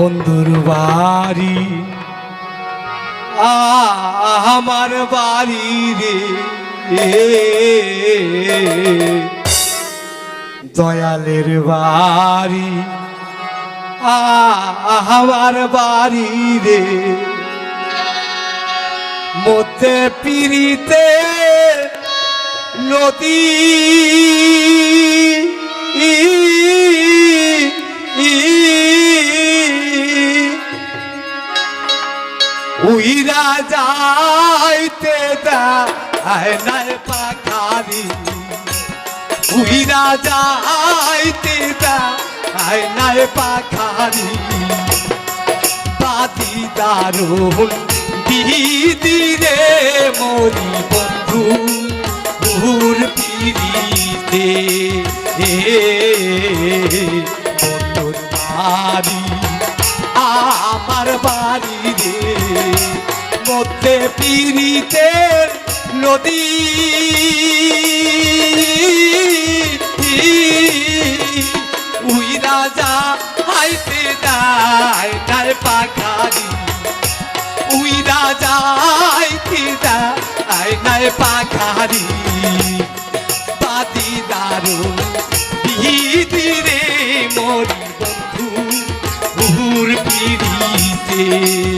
বন্ধুর বাড়ি। আমার বাড়ি রে। দয়ালের বাড়ি। আমার বাড়ি রে। মধ্যে পিড়িতে নদী। যাইতে দেয় পাখারি। উইরা যাইতে দেয় নাই পাখারি। বাদি দারুণ দিদিরে মরি বন্ধু ভুর পিড়িতে বন্ধুর বাড়ি। আমার বাড়ি রে। মধ্যে পিড়িতের নদী। উই রাজা হাইতে দায় তার পাখারি। উই রাজা হাইতে দায় নাই পাখারি। পাতি দারুণ ধীরে মরি বন্ধু পিড়িতে।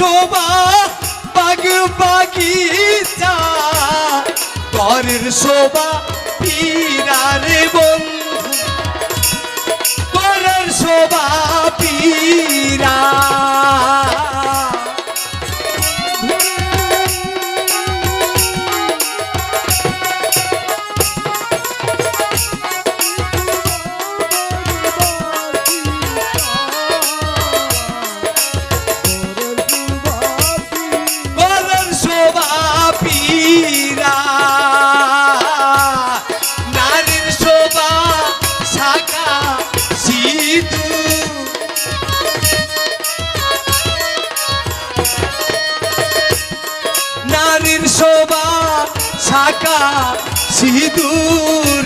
শোভা বাগ বাগিচা। ঘরের শোভা পিরারে বন্ধু। ঘরের শোভা পীরা শাখা সিঁদুর,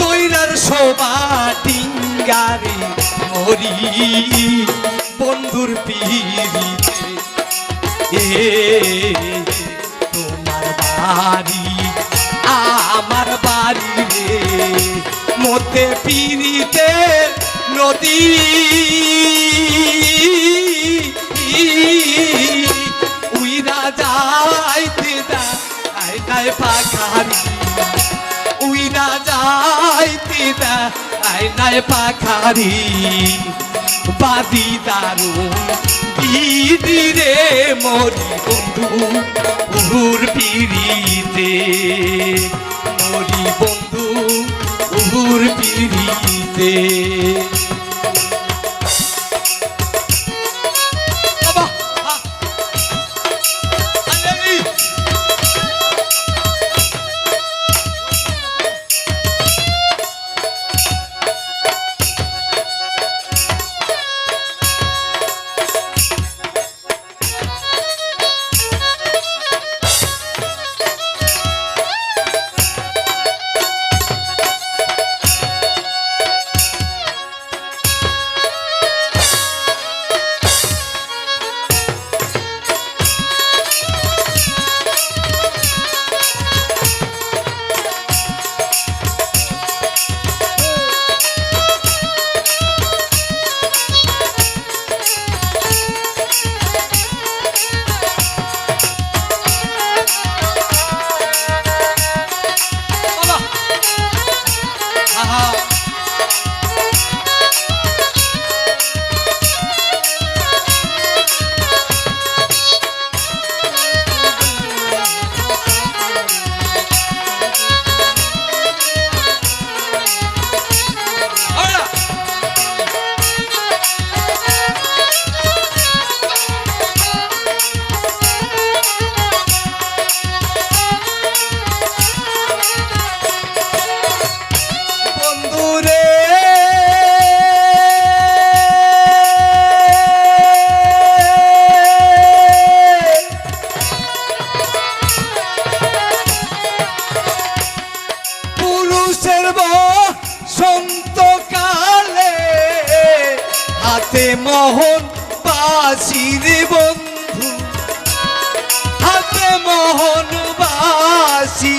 তৈরার শোভা টিঙ্গারি মরি বন্ধুর পিড়িতে এ তোমার বাড়ি, আমার বাড়ি রে। মধ্যে পিড়িতে নদী নাই পাখারি। বাদি দারুণ দিদিরে মরি বন্ধু উহুর পিড়িতে। মরি বন্ধু উহুর পিড়িতে। ফিরব সন্তকালে। হাতে মোহন বাসির বন্ধু। হাতে মোহন বাসী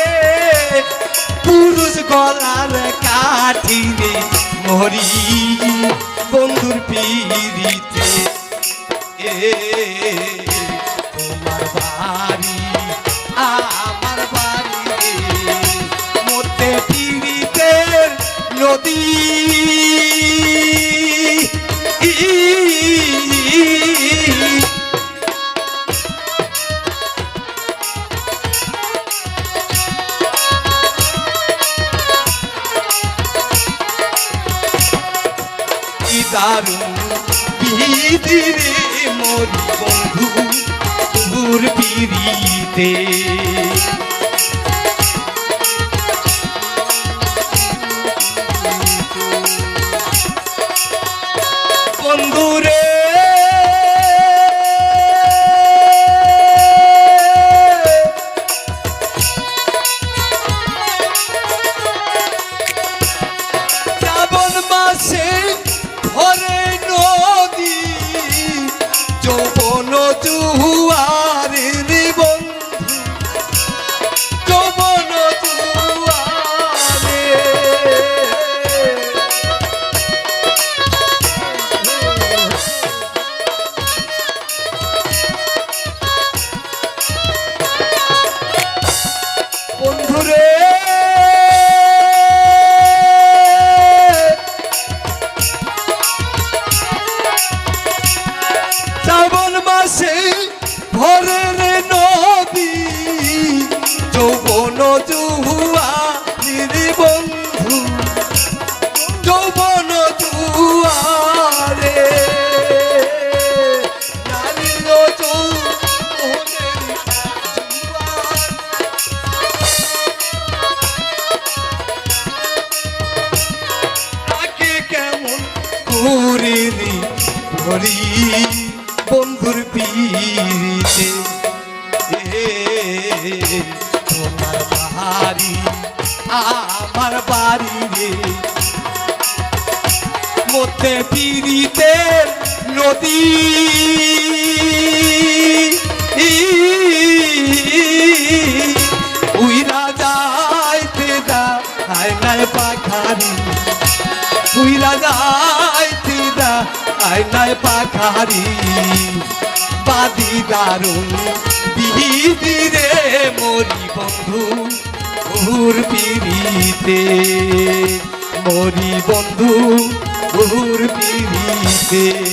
পুরুষ গলার কাঠিরে মরি। বন্ধুর পিড়িতে দারুণ বিধিরে মোর বন্ধু দূর পিড়িতে। যৌবন আমার বাড়ি রে। মধ্যে পিড়িতে নদী। উইরা যাইতে দা আয় নাই পাখারি। উইরা যাইতে দা আয় নাই পাখারি। বাদি দারুণ বিহিদিরে মরি বন্ধু। ঘুর পিড়িতে। মরি বন্ধু বহুর পিড়িতে।